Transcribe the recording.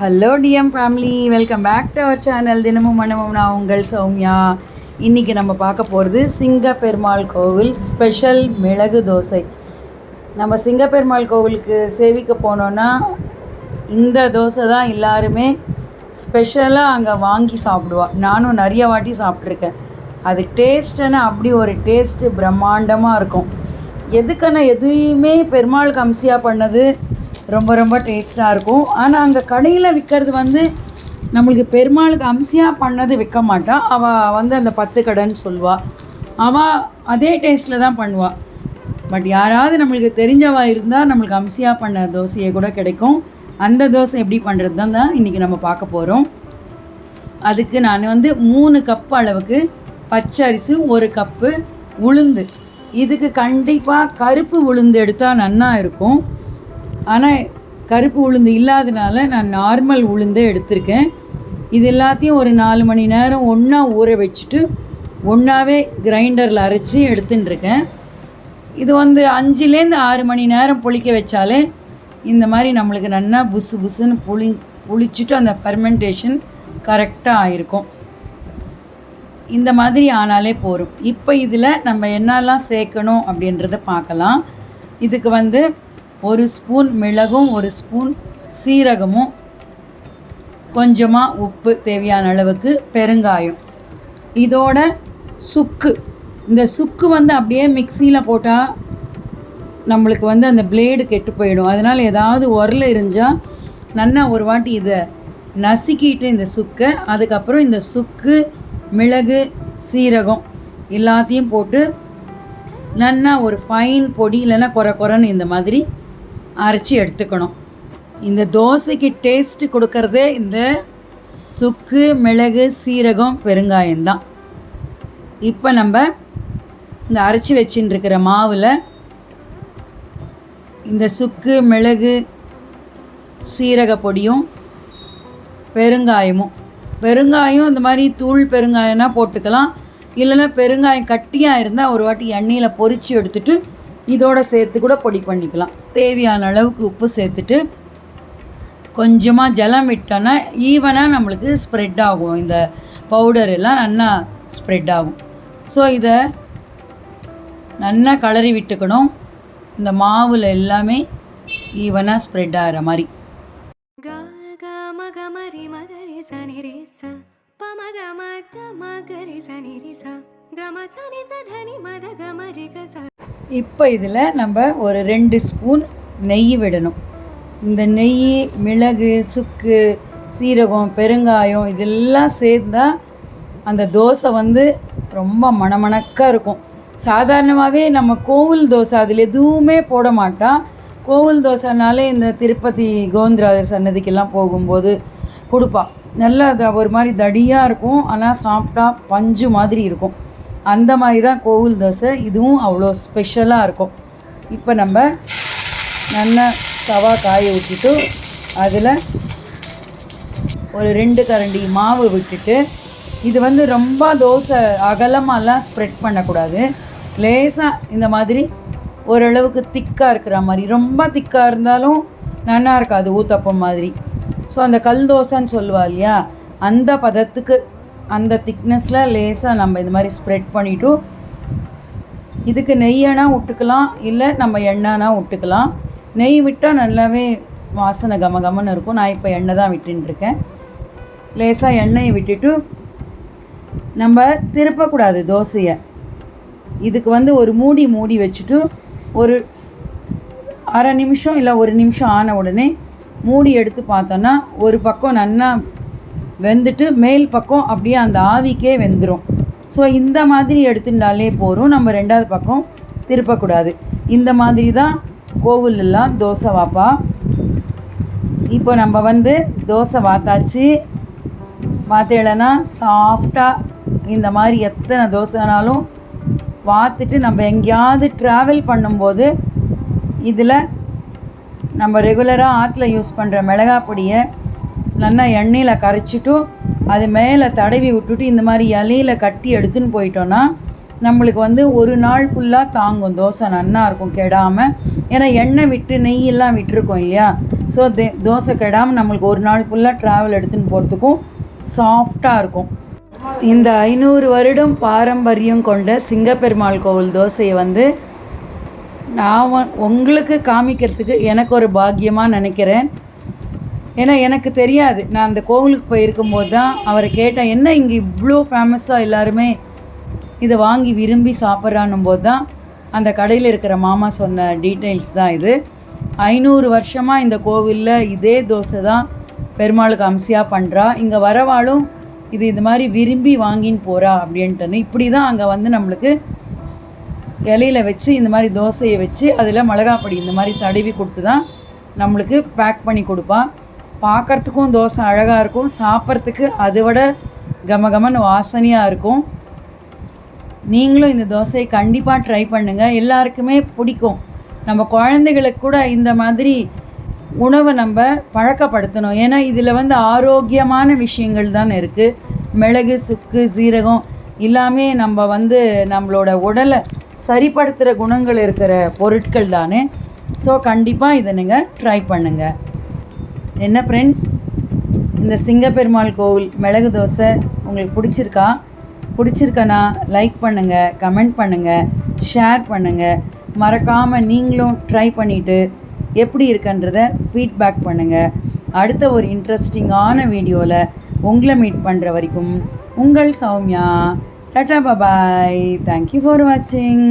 Hello TM family welcome back to our channel தினமும் மனமும் நான் உங்கள் சௌமியா. இன்றைக்கி நம்ம பார்க்க போகிறது சிங்கப்பெருமாள் கோவில் ஸ்பெஷல் மிளகு தோசை. நம்ம சிங்கப்பெருமாள் கோவிலுக்கு சேவிக்க போனோன்னா இந்த தோசை தான் எல்லாருமே ஸ்பெஷலாக அங்கே வாங்கி சாப்பிடுவா. நானும் நிறைய வாட்டி சாப்பிட்ருக்கேன் அது டேஸ்ட்டுன்னு அப்படி ஒரு டேஸ்ட்டு பிரம்மாண்டமாக இருக்கும். எதுக்கான எதையுமே பெருமாள் கம்சியாக பண்ணது ரொம்ப ரொம்ப டேஸ்ட்டாக இருக்கும். ஆனால் அங்கே கடையில் விற்கிறது வந்து நம்மளுக்கு பெருமாளுக்கு அம்சியாக பண்ணது விற்க மாட்டாள் அவள் வந்து அந்த பத்து கடைன்னு சொல்லுவாள் அவள் அதே டேஸ்ட்டில் தான் பண்ணுவாள் பட் யாராவது நம்மளுக்கு தெரிஞ்சவா இருந்தால் நம்மளுக்கு அம்சியாக பண்ண தோசையை கூட கிடைக்கும். அந்த தோசை எப்படி பண்ணுறது தான் தான் இன்றைக்கி நம்ம பார்க்க போகிறோம் அதுக்கு நான் வந்து மூணு கப் அளவுக்கு பச்சரிசி ஒரு கப்பு உளுந்து. இதுக்கு கண்டிப்பாக கருப்பு உளுந்து எடுத்தால் நன்னா இருக்கும். ஆனால் கருப்பு உளுந்து இல்லாதனால நான் நார்மல் உளுந்தே எடுத்திருக்கேன். இது எல்லாத்தையும் ஒரு நாலு மணி நேரம் ஒன்றா ஊற வச்சுட்டு ஒன்றாவே கிரைண்டரில் அரைச்சி எடுத்துட்டுருக்கேன் இது வந்து அஞ்சுலேருந்து ஆறு மணி நேரம் புளிக்க வச்சாலே இந்த மாதிரி நம்மளுக்கு நல்லா புசு புசுன்னு புளி புளிச்சுட்டு அந்த ஃபெர்மெண்டேஷன் கரெக்டாக ஆயிருக்கும். இந்த மாதிரி ஆனாலே போதும். இப்போ இதில் நம்ம என்னெல்லாம் சேர்க்கணும் அப்படின்றத பார்க்கலாம். இதுக்கு வந்து ஒரு ஸ்பூன் மிளகும் ஒரு ஸ்பூன் சீரகமும் கொஞ்சமாக உப்பு தேவையான அளவுக்கு பெருங்காயம். இதோட சுக்கு. இந்த சுக்கு வந்து அப்படியே மிக்சியில் போட்டால் நம்மளுக்கு வந்து அந்த பிளேடு கெட்டு போயிடும். அதனால் ஏதாவது உரல் இருந்தால் நல்லா ஒரு வாட்டி இதை நசுக்கிட்டு இந்த சுக்கை அதுக்கப்புறம் இந்த சுக்கு மிளகு சீரகம் எல்லாத்தையும் போட்டு நல்லா ஒரு ஃபைன் பொடி இல்லைன்னா குறை குறைன்னு இந்த மாதிரி அரைச்சி எடுத்துக்கணும். இந்த தோசைக்கு டேஸ்ட்டு கொடுக்கறதே இந்த சுக்கு மிளகு சீரகம் பெருங்காயம்தான் இப்போ நம்ம இந்த அரைச்சி வச்சுட்டு இருக்கிற மாவில் இந்த சுக்கு மிளகு சீரக பொடியும் பெருங்காயமும். பெருங்காயம் இந்த மாதிரி தூள் பெருங்காயம்னா போட்டுக்கலாம். இல்லைன்னா பெருங்காயம் கட்டியாக இருந்தால் ஒரு வாட்டி எண்ணெயில் பொறிச்சு எடுத்துட்டு இதோட சேர்த்து கூட பொடி பண்ணிக்கலாம். தேவையான அளவுக்கு உப்பு சேர்த்துட்டு கொஞ்சமாக ஜலம் விட்டோன்னா ஈவனாக நம்மளுக்கு ஸ்ப்ரெட் ஆகும். இந்த பவுடர் எல்லாம் நல்லா ஸ்ப்ரெட் ஆகும். ஸோ இதை நல்லா கலரி விட்டுக்கணும். இந்த மாவில் எல்லாமே ஈவனாக ஸ்ப்ரெட் ஆகிற மாதிரி. க மகரி சனிரி ச. கம சனி ச. தனி மத கமரி கசா இப்போ இதில் நம்ம ஒரு ரெண்டு ஸ்பூன் நெய் விடணும். இந்த நெய் மிளகு சுக்கு சீரகம் பெருங்காயம் இதெல்லாம் சேர்ந்தா அந்த தோசை வந்து ரொம்ப மணமணக்காக இருக்கும். சாதாரணமாகவே நம்ம கோவில் தோசை அதில் எதுவுமே போட மாட்டான் கோவில் தோசைனாலே இந்த திருப்பதி கோவிந்தராஜர் சன்னதிக்கெல்லாம் போகும்போது கொடுப்பான் நல்லா அது ஒரு மாதிரி தடியாக இருக்கும். ஆனால் சாப்பிட்டா பஞ்சு மாதிரி இருக்கும். அந்த மாதிரி தான் கோவில் தோசை. இதுவும் அவ்வளோ ஸ்பெஷலாக இருக்கும். இப்போ நம்ம நல்லா தவா காய விட்டுட்டு அதில் ஒரு ரெண்டு கரண்டி மாவு விட்டுட்டு இது வந்து ரொம்ப தோசை அகலமாலாம் ஸ்ப்ரெட் பண்ணக்கூடாது. லேசாக இந்த மாதிரி ஓரளவுக்கு திக்காக இருக்கிற மாதிரி ரொம்ப திக்காக இருந்தாலும் நல்லா இருக்காது ஊத்தப்பம் மாதிரி. ஸோ அந்த கல் தோசைன்னு சொல்லுவா இல்லையா? அந்த பதத்துக்கு அந்த திக்னஸில் லேசாக நம்ம இது மாதிரி ஸ்ப்ரெட் பண்ணிவிட்டு இதுக்கு நெய்யனா விட்டுக்கலாம் இல்லை நம்ம எண்ணெய்னா விட்டுக்கலாம். நெய் விட்டால் நல்லாவே வாசனை கம கமன்னு இருக்கும். நான் இப்போ எண்ணெய் தான் விட்டுன்னு இருக்கேன். லேசாக எண்ணெயை விட்டுட்டு நம்ம திருப்பக்கூடாது தோசையை. இதுக்கு வந்து ஒரு மூடி மூடி வச்சுட்டு ஒரு அரை நிமிஷம் இல்லை ஒரு நிமிஷம் ஆன உடனே மூடி எடுத்து பார்த்தோன்னா ஒரு பக்கம் நல்லா வெந்துட்டு மேல் பக்கம் அப்படியே அந்த ஆவிக்கே வெந்துடும் ஸோ இந்த மாதிரி எடுத்துட்டாலே போதும். நம்ம ரெண்டாவது பக்கம் திருப்பக்கூடாது. இந்த மாதிரி தான் கோவிலெல்லாம் தோசை வாப்பா. இப்போ நம்ம வந்து தோசை வாத்தாச்சு. பார்த்தேலனா சாஃப்டாக இந்த மாதிரி எத்தனை தோசைனாலும் வாத்துட்டு நம்ம எங்கேயாவது ட்ராவல் பண்ணும்போது இதில் நம்ம ரெகுலராக ஆற்றுல யூஸ் பண்ணுற மிளகாய் பொடியை நல்லா எண்ணெயில் கரைச்சிட்டு அது மேலே தடவி விட்டுட்டு இந்த மாதிரி இலையில கட்டி எடுத்துன்னு போயிட்டோன்னா நம்மளுக்கு வந்து ஒரு நாள் ஃபுல்லாக தாங்கும். தோசை நல்லா இருக்கும் கெடாமல் ஏன்னா எண்ணெய் விட்டு நெய்யெல்லாம் விட்டுருக்கோம் இல்லையா? ஸோ தே தோசை கெடாமல் நம்மளுக்கு ஒரு நாள் ஃபுல்லாக ட்ராவல் எடுத்துன்னு போகிறதுக்கும் சாஃப்டாக இருக்கும். இந்த ஐநூறு வருடம் பாரம்பரியம் கொண்ட சிங்கப்பெருமாள் கோவில் தோசையை வந்து நான் உங்களுக்கு காமிக்கிறதுக்கு எனக்கு ஒரு பாக்கியமாக நினைக்கிறேன். ஏன்னா எனக்கு தெரியாது. நான் அந்த கோவிலுக்கு போயிருக்கும்போது தான் அவரை கேட்டேன் என்ன இங்கே இவ்வளோ ஃபேமஸாக எல்லாருமே இதை வாங்கி விரும்பி சாப்பிட்றான்னும் போது தான் அந்த கடையில் இருக்கிற மாமா சொன்ன டீட்டெயில்ஸ் தான் இது. ஐநூறு வருஷமாக இந்த கோவிலில் இதே தோசை தான் பெருமாளுக்கு அம்சியாக பண்ணுறா இங்கே வரவாளும் இது இது மாதிரி விரும்பி வாங்கின்னு போகிறா அப்படின்ட்டுன்னு. இப்படி தான் அங்கே வந்து நம்மளுக்கு இலையில வச்சு இந்த மாதிரி தோசையை வச்சு அதில் மிளகாப்பொடி இந்த மாதிரி தடவி கொடுத்து தான் நம்மளுக்கு பேக் பண்ணி கொடுப்பா. பார்க்கறதுக்கும் தோசை அழகாக இருக்கும். சாப்பிட்றதுக்கு அதை விட கமகமன்னு வாசனையாக இருக்கும். நீங்களும் இந்த தோசையை கண்டிப்பாக ட்ரை பண்ணுங்கள் எல்லாருக்குமே பிடிக்கும். நம்ம குழந்தைகளுக்கு கூட இந்த மாதிரி உணவை நம்ம பழக்கப்படுத்தணும். ஏன்னா இதில் வந்து ஆரோக்கியமான விஷயங்கள் தான் இருக்குது மிளகு சுக்கு சீரகம் எல்லாமே நம்ம வந்து நம்மளோட உடலை சரிப்படுத்துகிற குணங்கள் இருக்கிற பொருட்கள் தானே. ஸோ கண்டிப்பாக இதை நீங்கள் ட்ரை பண்ணுங்கள் என்ன ஃப்ரெண்ட்ஸ் இந்த சிங்கப்பெருமாள் கோவில் மிளகு தோசை உங்களுக்கு பிடிச்சிருக்கா? பிடிச்சிருக்கனா லைக் பண்ணுங்கள் கமெண்ட் பண்ணுங்கள் ஷேர் பண்ணுங்கள் மறக்காமல் நீங்களும் ட்ரை பண்ணிவிட்டு எப்படி இருக்குன்றத ஃபீட்பேக் பண்ணுங்கள் அடுத்த ஒரு இன்ட்ரெஸ்டிங்கான வீடியோவில் உங்களை மீட் பண்ணுற வரைக்கும் உங்கள் Soumya. Tata bye bye thank you for வாட்சிங்